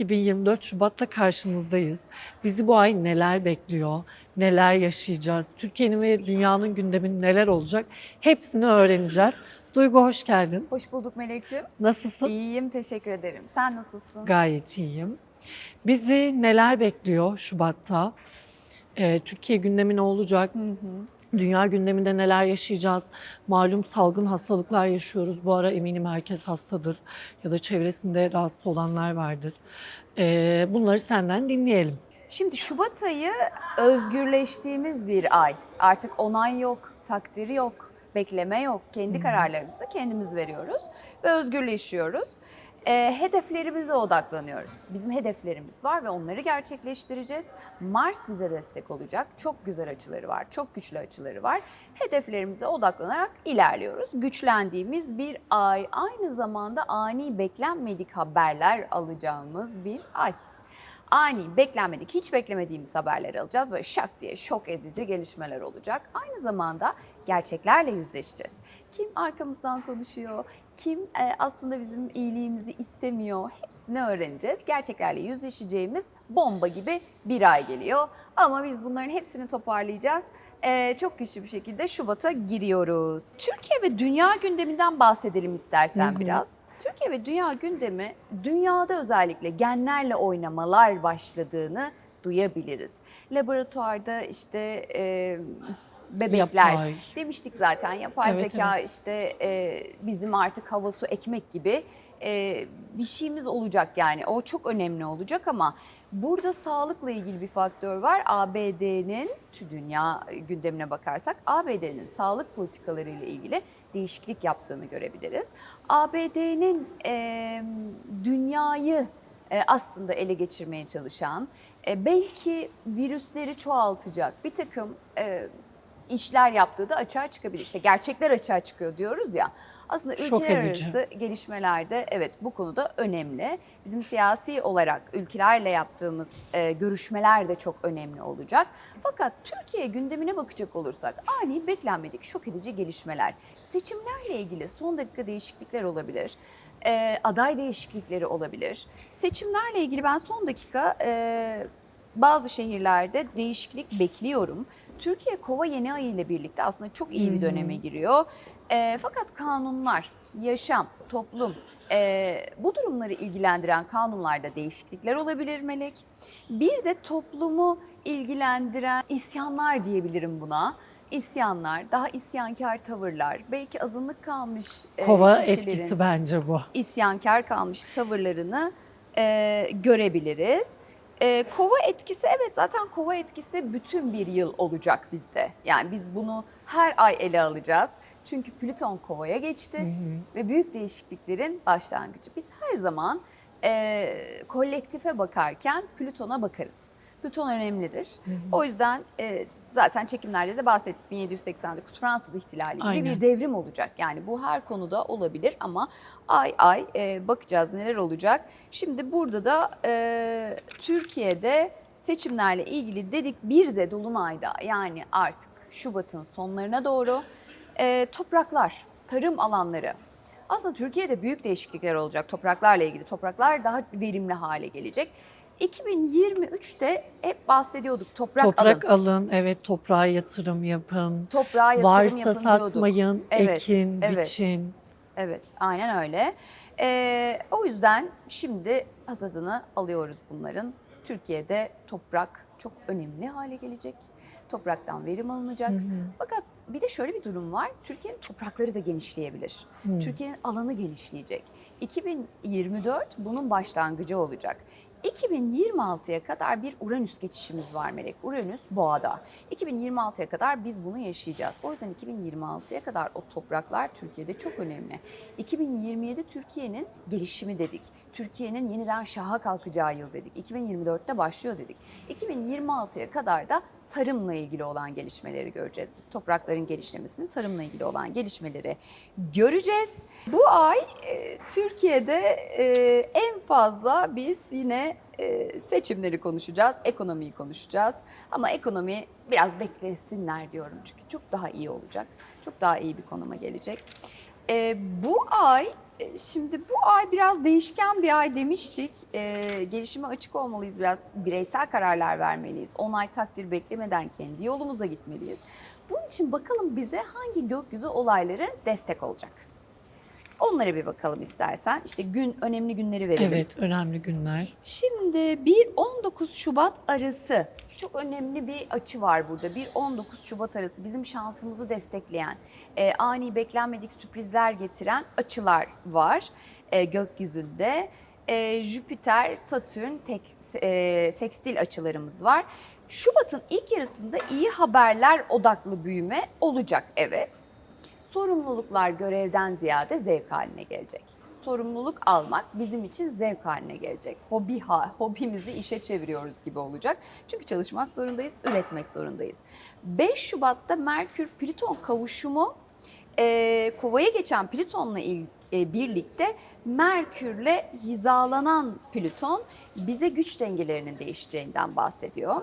2024 Şubat'ta karşınızdayız. Bizi bu ay neler bekliyor, neler yaşayacağız, Türkiye'nin ve dünyanın gündeminin neler olacak hepsini öğreneceğiz. Duygu hoş geldin. Hoş bulduk Melek'ciğim. Nasılsın? İyiyim, teşekkür ederim. Sen nasılsın? Gayet iyiyim. Bizi neler bekliyor Şubat'ta? Ee, Türkiye gündemi ne olacak? Hı hı. Dünya gündeminde neler yaşayacağız? Malum salgın hastalıklar yaşıyoruz. Bu ara eminim herkes hastadır ya da çevresinde rahatsız olanlar vardır. Ee, bunları senden dinleyelim. Şimdi Şubat ayı özgürleştiğimiz bir ay. Artık onay yok, takdir yok, bekleme yok. Kendi kararlarımızı kendimiz veriyoruz ve özgürleşiyoruz. Ee, hedeflerimize odaklanıyoruz. Bizim hedeflerimiz var ve onları gerçekleştireceğiz. Mars bize destek olacak. Çok güzel açıları var, çok güçlü açıları var. Hedeflerimize odaklanarak ilerliyoruz. Güçlendiğimiz bir ay, aynı zamanda ani beklenmedik haberler alacağımız bir ay ani, beklenmedik, hiç beklemediğimiz haberler alacağız. Böyle şak diye şok edici gelişmeler olacak. Aynı zamanda gerçeklerle yüzleşeceğiz. Kim arkamızdan konuşuyor, kim e, aslında bizim iyiliğimizi istemiyor hepsini öğreneceğiz. Gerçeklerle yüzleşeceğimiz bomba gibi bir ay geliyor. Ama biz bunların hepsini toparlayacağız. E, çok güçlü bir şekilde Şubat'a giriyoruz. Türkiye ve dünya gündeminden bahsedelim istersen Hı hı. biraz. Türkiye ve dünya gündemi dünyada özellikle genlerle oynamalar başladığını duyabiliriz. Laboratuvarda işte e, bebekler Yapay. demiştik zaten yapay Evet, zeka işte e, bizim artık hava su ekmek gibi e, bir şeyimiz olacak yani o çok önemli olacak ama burada sağlıkla ilgili bir faktör var. ABD'nin dünya gündemine bakarsak ABD'nin sağlık politikaları ile ilgili değişiklik yaptığını görebiliriz. ABD'nin e, dünyayı aslında ele geçirmeye çalışan, belki virüsleri çoğaltacak bir takım işler yaptığı da açığa çıkabilir. İşte gerçekler açığa çıkıyor diyoruz ya. Aslında Şok ülkeler edici. arası gelişmelerde evet bu konuda önemli. Bizim siyasi olarak ülkelerle yaptığımız e, görüşmeler de çok önemli olacak. Fakat Türkiye gündemine bakacak olursak ani beklenmedik şok edici gelişmeler. Seçimlerle ilgili son dakika değişiklikler olabilir. E, aday değişiklikleri olabilir. Seçimlerle ilgili ben son dakika e, bazı şehirlerde değişiklik bekliyorum. Türkiye kova yeni ayı ile birlikte aslında çok iyi bir döneme giriyor. E, fakat kanunlar, yaşam, toplum e, bu durumları ilgilendiren kanunlarda değişiklikler olabilir Melek. Bir de toplumu ilgilendiren isyanlar diyebilirim buna. İsyanlar, daha isyankar tavırlar, belki azınlık kalmış e, Kova kişilerin etkisi bence bu. isyankar kalmış tavırlarını e, görebiliriz. E, kova etkisi evet zaten kova etkisi bütün bir yıl olacak bizde. Yani biz bunu her ay ele alacağız. Çünkü Plüton kovaya geçti ve büyük değişikliklerin başlangıcı. Biz her zaman e, kolektife bakarken Plüton'a bakarız. Plüton önemlidir. O yüzden e, zaten çekimlerde de bahsettik 1789 Fransız ihtilali gibi Aynen. bir devrim olacak. Yani bu her konuda olabilir ama ay ay e, bakacağız neler olacak. Şimdi burada da e, Türkiye'de seçimlerle ilgili dedik bir de Dolunay'da yani artık Şubat'ın sonlarına doğru e, topraklar, tarım alanları aslında Türkiye'de büyük değişiklikler olacak topraklarla ilgili. Topraklar daha verimli hale gelecek. 2023'te hep bahsediyorduk toprak, Toprak alın. alın, evet toprağa yatırım yapın. Toprağa yatırım Varsa yapın diyorduk. satmayın, Evet, ekin, evet. biçin. Evet, aynen öyle. Ee, o yüzden şimdi hasadını alıyoruz bunların. Türkiye'de toprak çok önemli hale gelecek. Topraktan verim alınacak. Fakat bir de şöyle bir durum var. Türkiye'nin toprakları da genişleyebilir. Türkiye'nin alanı genişleyecek. 2024 bunun başlangıcı olacak. 2026'ya kadar bir Uranüs geçişimiz var Melek. Uranüs boğada. 2026'ya kadar biz bunu yaşayacağız. O yüzden 2026'ya kadar o topraklar Türkiye'de çok önemli. 2027 Türkiye'nin gelişimi dedik. Türkiye'nin yeniden şaha kalkacağı yıl dedik. 2024'te başlıyor dedik. 2026'ya kadar da tarımla ilgili olan gelişmeleri göreceğiz. Biz toprakların genişlemesini, tarımla ilgili olan gelişmeleri göreceğiz. Bu ay e, Türkiye'de e, en fazla biz yine e, seçimleri konuşacağız, ekonomiyi konuşacağız. Ama ekonomi biraz beklesinler diyorum çünkü çok daha iyi olacak. Çok daha iyi bir konuma gelecek. E, bu ay şimdi bu ay biraz değişken bir ay demiştik. E, gelişime açık olmalıyız biraz. Bireysel kararlar vermeliyiz. Onay takdir beklemeden kendi yolumuza gitmeliyiz. Bunun için bakalım bize hangi gökyüzü olayları destek olacak? Onlara bir bakalım istersen. İşte gün önemli günleri verelim. Evet, önemli günler. Şimdi 1-19 Şubat arası çok önemli bir açı var burada. 1-19 Şubat arası bizim şansımızı destekleyen, e, ani beklenmedik sürprizler getiren açılar var e, gökyüzünde. E, Jüpiter, Satürn, tek, e, sekstil açılarımız var. Şubat'ın ilk yarısında iyi haberler odaklı büyüme olacak evet sorumluluklar görevden ziyade zevk haline gelecek. Sorumluluk almak bizim için zevk haline gelecek. Hobi ha, hobimizi işe çeviriyoruz gibi olacak. Çünkü çalışmak zorundayız, üretmek zorundayız. 5 Şubat'ta Merkür Plüton kavuşumu e, Kova'ya geçen Plüton'la il- e, birlikte Merkür'le hizalanan Plüton bize güç dengelerinin değişeceğinden bahsediyor.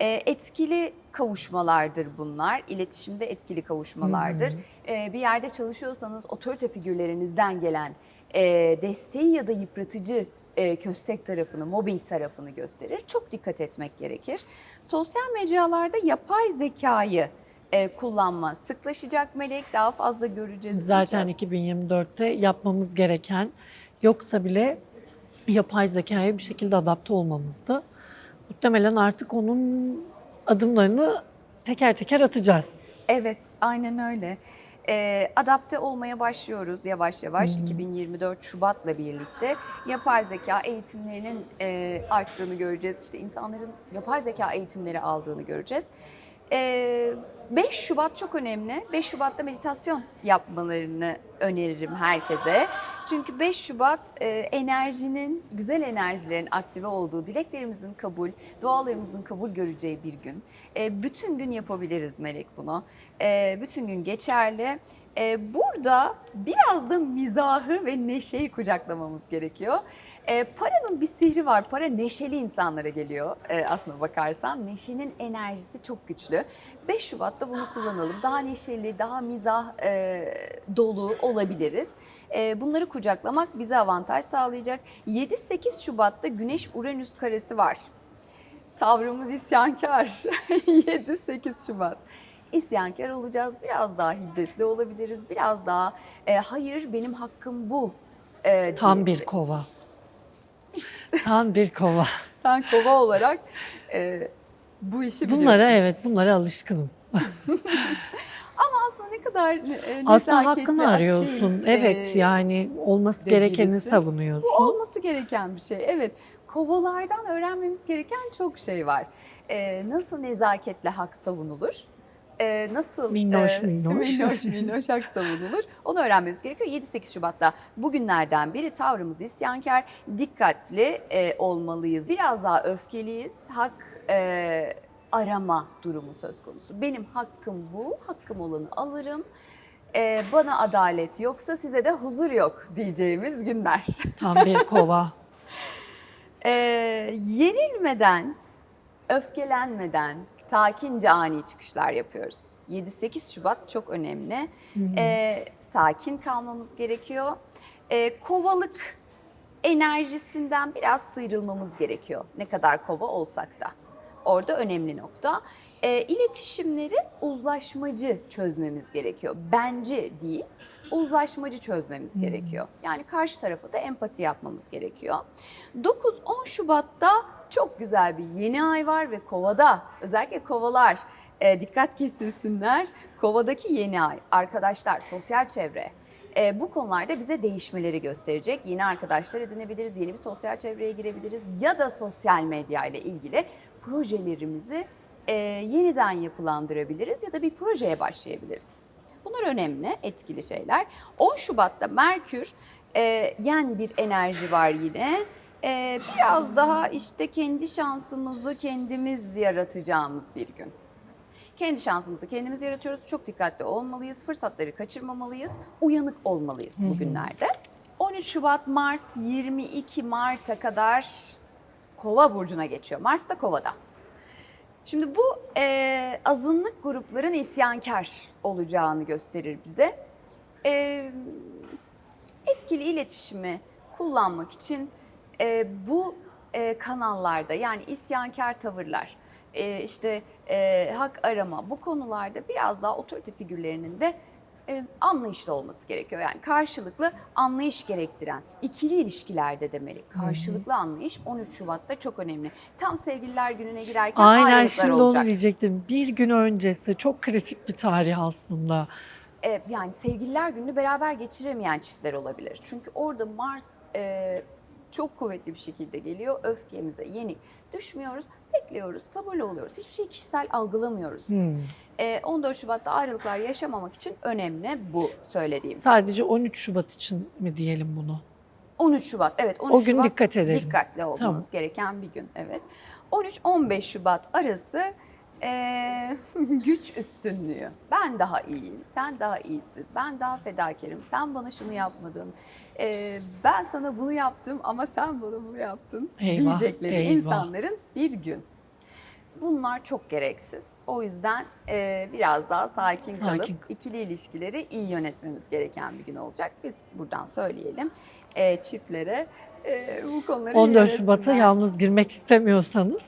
E, etkili kavuşmalardır bunlar. İletişimde etkili kavuşmalardır. E, bir yerde çalışıyorsanız otorite figürlerinizden gelen e, desteği ya da yıpratıcı e, köstek tarafını, mobbing tarafını gösterir. Çok dikkat etmek gerekir. Sosyal mecralarda yapay zekayı e, kullanma sıklaşacak melek daha fazla göreceğiz. Zaten duyacağız. 2024'te yapmamız gereken yoksa bile yapay zekaya bir şekilde adapte olmamızdı. Muhtemelen artık onun adımlarını teker teker atacağız. Evet, aynen öyle. Ee, adapte olmaya başlıyoruz yavaş yavaş 2024 Şubat'la birlikte. Yapay zeka eğitimlerinin e, arttığını göreceğiz. İşte insanların yapay zeka eğitimleri aldığını göreceğiz. Ee, 5 Şubat çok önemli. 5 Şubat'ta meditasyon yapmalarını öneririm herkese. Çünkü 5 Şubat e, enerjinin, güzel enerjilerin aktive olduğu, dileklerimizin kabul, dualarımızın kabul göreceği bir gün. E, bütün gün yapabiliriz Melek bunu. E, bütün gün geçerli. E, burada biraz da mizahı ve neşeyi kucaklamamız gerekiyor. E, paranın bir sihri var. Para neşeli insanlara geliyor e, aslına bakarsan. Neşenin enerjisi çok güçlü. 5 Şubat'ta bunu kullanalım. Daha neşeli, daha mizah e, dolu olabiliriz. E, bunları kucaklamak bize avantaj sağlayacak. 7-8 Şubat'ta Güneş-Uranüs karesi var. Tavrımız isyankar. 7-8 Şubat. İsyankar olacağız. Biraz daha hiddetli olabiliriz. Biraz daha e, hayır benim hakkım bu. e, Tam diye- bir kova. Tam bir kova. Sen kova olarak e, bu işi biliyorsun. Bunlara evet, bunlara alışkınım. Aslında ne kadar e, Aslında nezaketli, hakkını arıyorsun. asil, Evet e, yani olması gerekeni birisi. savunuyorsun. Bu olması gereken bir şey. Evet, kovalardan öğrenmemiz gereken çok şey var. Ee, nasıl nezaketle hak savunulur? Ee, nasıl Minnoş minnoş. minnoş minnoş hak savunulur? Onu öğrenmemiz gerekiyor. 7-8 Şubat'ta bugünlerden biri tavrımız isyankar, dikkatli e, olmalıyız. Biraz daha öfkeliyiz. Hak e, arama durumu söz konusu. Benim hakkım bu, hakkım olanı alırım. Ee, bana adalet yoksa size de huzur yok diyeceğimiz günler. Tam bir kova. Ee, yenilmeden, öfkelenmeden sakince ani çıkışlar yapıyoruz. 7-8 Şubat çok önemli. Ee, sakin kalmamız gerekiyor. Ee, kovalık enerjisinden biraz sıyrılmamız gerekiyor. Ne kadar kova olsak da. Orada önemli nokta. Ee, iletişimleri uzlaşmacı çözmemiz gerekiyor. Bence değil, uzlaşmacı çözmemiz gerekiyor. Yani karşı tarafa da empati yapmamız gerekiyor. 9-10 Şubat'ta çok güzel bir yeni ay var ve kovada özellikle kovalar e, dikkat kesilsinler. Kovadaki yeni ay arkadaşlar sosyal çevre e, bu konularda bize değişmeleri gösterecek. Yeni arkadaşlar edinebiliriz, yeni bir sosyal çevreye girebiliriz ya da sosyal medya ile ilgili projelerimizi e, yeniden yapılandırabiliriz ya da bir projeye başlayabiliriz. Bunlar önemli, etkili şeyler. 10 Şubat'ta Merkür, e, yen bir enerji var yine. E, biraz daha işte kendi şansımızı kendimiz yaratacağımız bir gün. Kendi şansımızı kendimiz yaratıyoruz. Çok dikkatli olmalıyız. Fırsatları kaçırmamalıyız. Uyanık olmalıyız bugünlerde. 13 Şubat Mars 22 Mart'a kadar Kova burcuna geçiyor. Mars da Kova'da. Şimdi bu e, azınlık grupların isyankar olacağını gösterir bize. E, etkili iletişimi kullanmak için e, bu e, kanallarda yani isyankar tavırlar, e, işte e, hak arama bu konularda biraz daha otorite figürlerinin de e, anlayışlı olması gerekiyor. Yani karşılıklı anlayış gerektiren ikili ilişkilerde demeli. Karşılıklı anlayış 13 Şubat'ta çok önemli. Tam sevgililer gününe girerken Aynen şimdi olacak. onu diyecektim. Bir gün öncesi çok kritik bir tarih aslında. e, yani sevgililer gününü beraber geçiremeyen çiftler olabilir. Çünkü orada Mars e, çok kuvvetli bir şekilde geliyor. Öfkemize yenik düşmüyoruz, bekliyoruz, sabırlı oluyoruz. Hiçbir şeyi kişisel algılamıyoruz. Hmm. E, 14 Şubat'ta ayrılıklar yaşamamak için önemli bu söylediğim. Sadece 13 Şubat için mi diyelim bunu? 13 Şubat evet 13 O gün Şubat dikkat edelim. dikkatli olmanız gereken bir gün evet. 13-15 Şubat arası eee, güç üstünlüğü. Ben daha iyiyim, sen daha iyisin, ben daha fedakarım, sen bana şunu yapmadın, eee, ben sana bunu yaptım ama sen bana bunu yaptın Eyvah, diyecekleri eyvah. insanların bir gün. Bunlar çok gereksiz. O yüzden eee, biraz daha sakin kalıp Sakin. ikili ilişkileri iyi yönetmemiz gereken bir gün olacak. Biz buradan söyleyelim eee, çiftlere eee, bu konuları iyi 14 Şubat'a yalnız girmek istemiyorsanız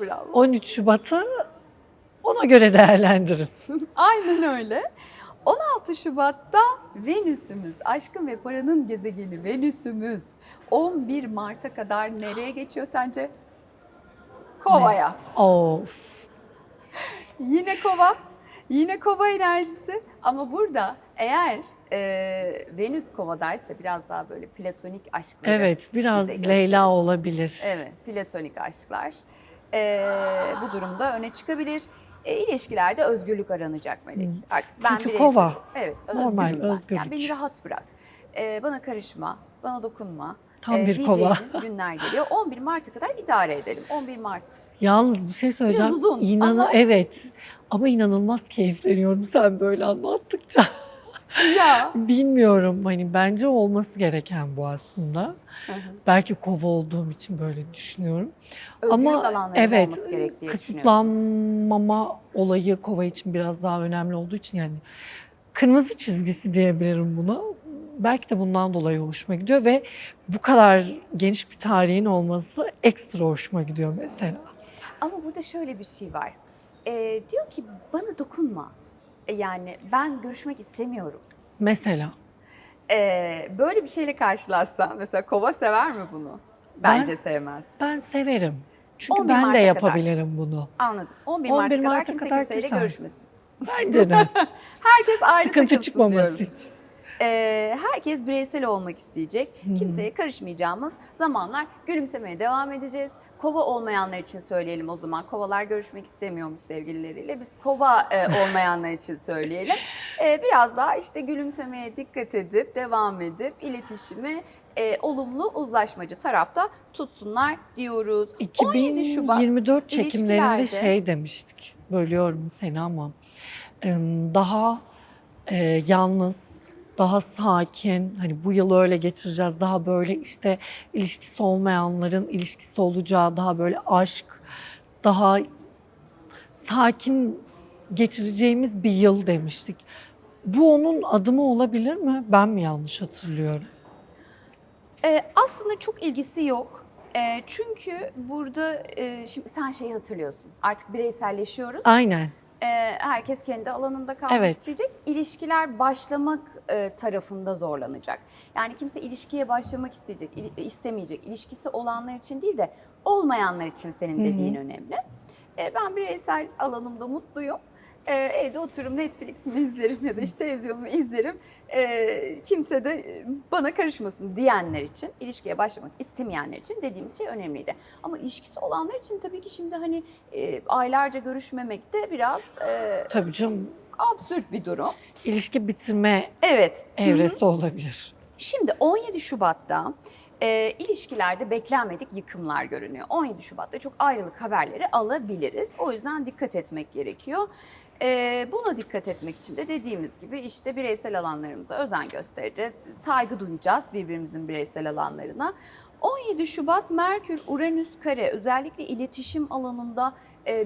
Bravo. 13 Şubat'a ona göre değerlendirin. Aynen öyle. 16 Şubat'ta Venüs'ümüz, aşkın ve paranın gezegeni Venüs'ümüz 11 Mart'a kadar nereye geçiyor sence? Kova'ya. Of. Yine kova, yine kova enerjisi ama burada eğer e, Venüs kovadaysa biraz daha böyle platonik aşkları. Evet biraz bize gösterir. Leyla olabilir. Evet, platonik aşklar e, bu durumda öne çıkabilir. E, ilişkilerde özgürlük aranacak Melek. Hı. Artık ben Çünkü bireysel- kova. Evet, Normal özgürüm ben. Yani özgürlük. beni rahat bırak. E, bana karışma, bana dokunma. Tam e, bir kova. günler geliyor. 11 Mart'a kadar idare edelim. 11 Mart. Yalnız bir şey söyleyeceğim. uzun İnanı- ama- Evet. Ama inanılmaz keyifleniyorum sen böyle anlattıkça. Ya. Bilmiyorum hani bence olması gereken bu aslında. Hı hı. Belki kova olduğum için böyle düşünüyorum. Özgürlük Ama evet olması gerektiği düşünüyorsun. kısıtlanmama olayı kova için biraz daha önemli olduğu için yani kırmızı çizgisi diyebilirim buna. Belki de bundan dolayı hoşuma gidiyor ve bu kadar geniş bir tarihin olması ekstra hoşuma gidiyor mesela. Ama burada şöyle bir şey var. E, diyor ki bana dokunma. Yani ben görüşmek istemiyorum. Mesela Ee, böyle bir şeyle karşılaşsan mesela kova sever mi bunu? Bence sevmez. ben severim. Çünkü 11 ben de Mart'a kadar. yapabilirim bunu. Anladım. 11 11 Mart'a kadar Mart'a kimse kadar kimseyle güzel. görüşmesin. Bence de. Herkes ayrı Sıkıntı takılsın diyoruz. için. Ee, herkes bireysel olmak isteyecek. Kimseye karışmayacağımız zamanlar gülümsemeye devam edeceğiz. Kova olmayanlar için söyleyelim o zaman. Kovalar görüşmek istemiyormuş sevgilileriyle. Biz kova e, olmayanlar için söyleyelim. Ee, biraz daha işte gülümsemeye dikkat edip devam edip iletişimi e, olumlu uzlaşmacı tarafta tutsunlar diyoruz. 17 Şubat 2024 çekimlerinde ilişkilerde- şey demiştik. Bölüyorum seni ama daha e, yalnız, daha sakin, hani bu yılı öyle geçireceğiz. Daha böyle işte ilişkisi olmayanların ilişkisi olacağı, daha böyle aşk, daha sakin geçireceğimiz bir yıl demiştik. Bu onun adımı olabilir mi? Ben mi yanlış hatırlıyorum? Ee, aslında çok ilgisi yok. Ee, çünkü burada e, şimdi sen şeyi hatırlıyorsun. Artık bireyselleşiyoruz. Aynen. Ee, herkes kendi alanında kalmak Evet. isteyecek. İlişkiler başlamak e, tarafında zorlanacak. Yani kimse ilişkiye başlamak isteyecek, istemeyecek. İlişkisi olanlar için değil de olmayanlar için senin dediğin önemli. Ee, ben bireysel alanımda mutluyum. Ee, evde otururum Netflix'imi izlerim ya da işte televizyonumu izlerim. Ee, kimse de e, bana karışmasın diyenler için, ilişkiye başlamak istemeyenler için dediğimiz şey önemliydi. Ama ilişkisi olanlar için tabii ki şimdi hani e, aylarca görüşmemek de biraz e, Tabii canım absürt bir durum. ilişki bitirme Evet. evresi olabilir. Şimdi 17 Şubat'ta e, ilişkilerde beklenmedik yıkımlar görünüyor. 17 Şubat'ta çok ayrılık haberleri alabiliriz. O yüzden dikkat etmek gerekiyor. E, buna dikkat etmek için de dediğimiz gibi işte bireysel alanlarımıza özen göstereceğiz. Saygı duyacağız birbirimizin bireysel alanlarına. 17 Şubat Merkür Uranüs kare özellikle iletişim alanında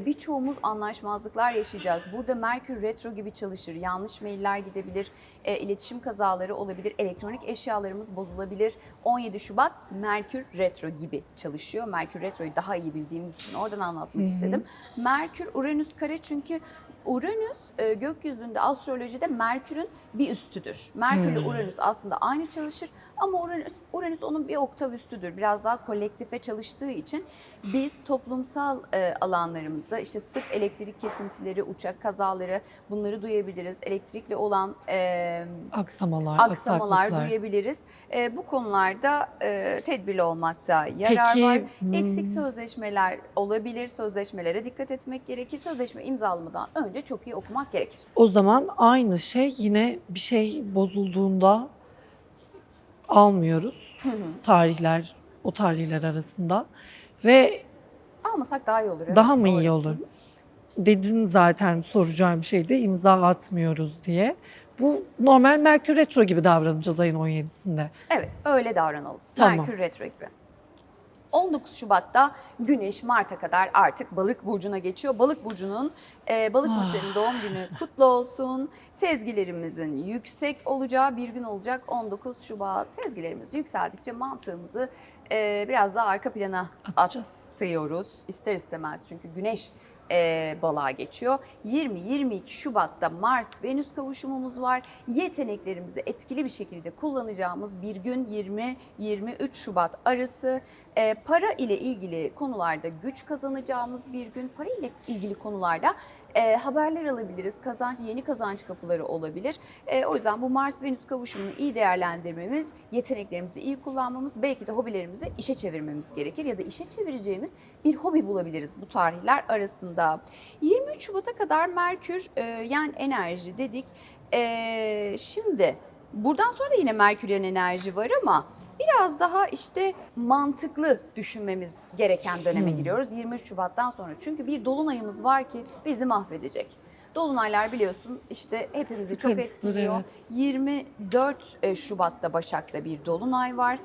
birçoğumuz anlaşmazlıklar yaşayacağız. Burada Merkür retro gibi çalışır. Yanlış mailler gidebilir, e, iletişim kazaları olabilir, elektronik eşyalarımız bozulabilir. 17 Şubat Merkür retro gibi çalışıyor. Merkür retroyu daha iyi bildiğimiz için oradan anlatmak istedim. Merkür Uranüs kare çünkü Uranüs e, gökyüzünde astrolojide Merkür'ün bir üstüdür. Merkür ile Hmm. Uranüs aslında aynı çalışır ama Uranüs, Uranüs onun bir oktav üstüdür. Biraz daha kolektife çalıştığı için biz toplumsal e, alanlarımızda işte sık elektrik kesintileri, uçak kazaları bunları duyabiliriz. Elektrikle olan e, Aksamalar, aksamalar aksaklıklar. duyabiliriz. E, bu konularda e, tedbirli olmakta yarar Peki, var. hmm. Eksik sözleşmeler olabilir. Sözleşmelere dikkat etmek gerekir. Sözleşme imzalamadan önce çok iyi okumak gerekir. O zaman aynı şey yine bir şey bozulduğunda almıyoruz. Tarihler, o tarihler arasında. Ve Almasak daha iyi olur. evet. daha mı Doğru. iyi olur? Dedin zaten soracağım şey de imza atmıyoruz diye. Bu normal Merkür Retro gibi davranacağız ayın 17'sinde. Evet, öyle davranalım. Tamam. Merkür retro gibi. 19 Şubat'ta Güneş Mart'a kadar artık Balık burcuna geçiyor. Balık burcunun e, Balık Ah. burçlarının doğum günü kutlu olsun. Sezgilerimizin yüksek olacağı bir gün olacak 19 Şubat. Sezgilerimiz yükseldikçe mantığımızı e, biraz daha arka plana Atacağız. atıyoruz. İster istemez çünkü Güneş e, balığa geçiyor. 20-22 Şubat'ta Mars-Venüs kavuşumumuz var. Yeteneklerimizi etkili bir şekilde kullanacağımız bir gün 20-23 Şubat arası. E, para ile ilgili konularda güç kazanacağımız bir gün. Para ile ilgili konularda e, haberler alabiliriz. Kazanç, yeni kazanç kapıları olabilir. E, o yüzden bu Mars-Venüs kavuşumunu iyi değerlendirmemiz, yeteneklerimizi iyi kullanmamız, belki de hobilerimizi işe çevirmemiz gerekir ya da işe çevireceğimiz bir hobi bulabiliriz bu tarihler arasında. 23 Şubat'a kadar Merkür e, yani enerji dedik. E, şimdi buradan sonra da yine Merküryen enerji var ama biraz daha işte mantıklı düşünmemiz gereken döneme Hmm. giriyoruz 23 Şubat'tan sonra. Çünkü bir dolunayımız var ki bizi mahvedecek. Dolunaylar biliyorsun işte hepimizi çok etkiliyor. evet. 24 e, Şubat'ta Başak'ta bir dolunay var.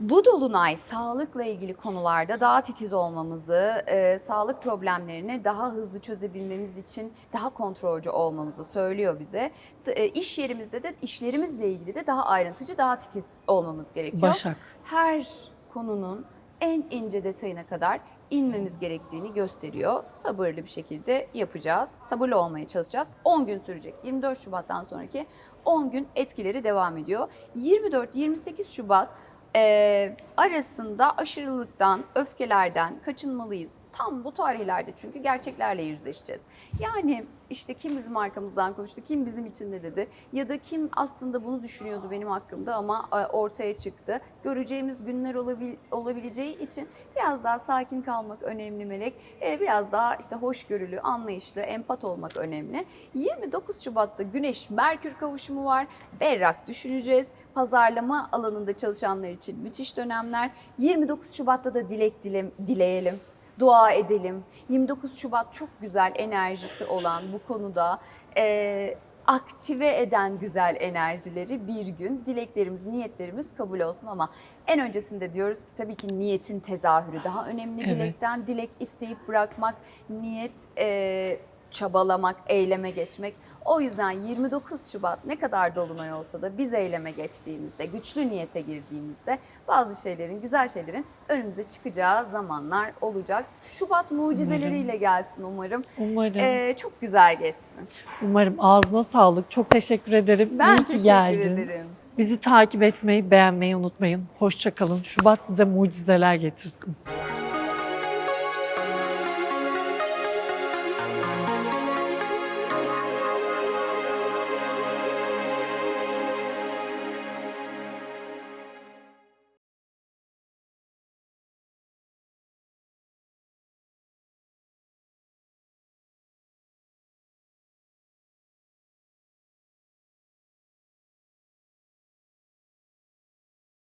Bu dolunay sağlıkla ilgili konularda daha titiz olmamızı, e, sağlık problemlerini daha hızlı çözebilmemiz için daha kontrolcü olmamızı söylüyor bize. E, iş yerimizde de işlerimizle ilgili de daha ayrıntıcı, daha titiz olmamız gerekiyor. Başak. Her konunun en ince detayına kadar inmemiz gerektiğini gösteriyor. Sabırlı bir şekilde yapacağız. Sabırlı olmaya çalışacağız. 10 gün sürecek. 24 Şubat'tan sonraki 10 gün etkileri devam ediyor. 24-28 Şubat e, arasında aşırılıktan, öfkelerden kaçınmalıyız. Tam bu tarihlerde çünkü gerçeklerle yüzleşeceğiz. Yani işte kim bizim arkamızdan konuştu, kim bizim için ne dedi ya da kim aslında bunu düşünüyordu benim hakkımda ama e, ortaya çıktı. Göreceğimiz günler olabil, olabileceği için biraz daha sakin kalmak önemli Melek. E, biraz daha işte hoşgörülü, anlayışlı, empat olmak önemli. 29 Şubat'ta Güneş Merkür kavuşumu var. Berrak düşüneceğiz. Pazarlama alanında çalışanlar için müthiş dönemler. 29 Şubat'ta da dilek dile, dileyelim dua edelim. 29 Şubat çok güzel enerjisi olan bu konuda e, aktive eden güzel enerjileri bir gün dileklerimiz, niyetlerimiz kabul olsun ama en öncesinde diyoruz ki tabii ki niyetin tezahürü daha önemli. Evet. Dilekten dilek isteyip bırakmak, niyet e, çabalamak, eyleme geçmek. O yüzden 29 Şubat ne kadar dolunay olsa da biz eyleme geçtiğimizde, güçlü niyete girdiğimizde bazı şeylerin, güzel şeylerin önümüze çıkacağı zamanlar olacak. Şubat mucizeleriyle gelsin umarım. Umarım. Ee, çok güzel geçsin. Umarım ağzına sağlık. Çok teşekkür ederim. Ben İyi ki teşekkür geldin. ederim. Bizi takip etmeyi, beğenmeyi unutmayın. Hoşça kalın. Şubat size mucizeler getirsin.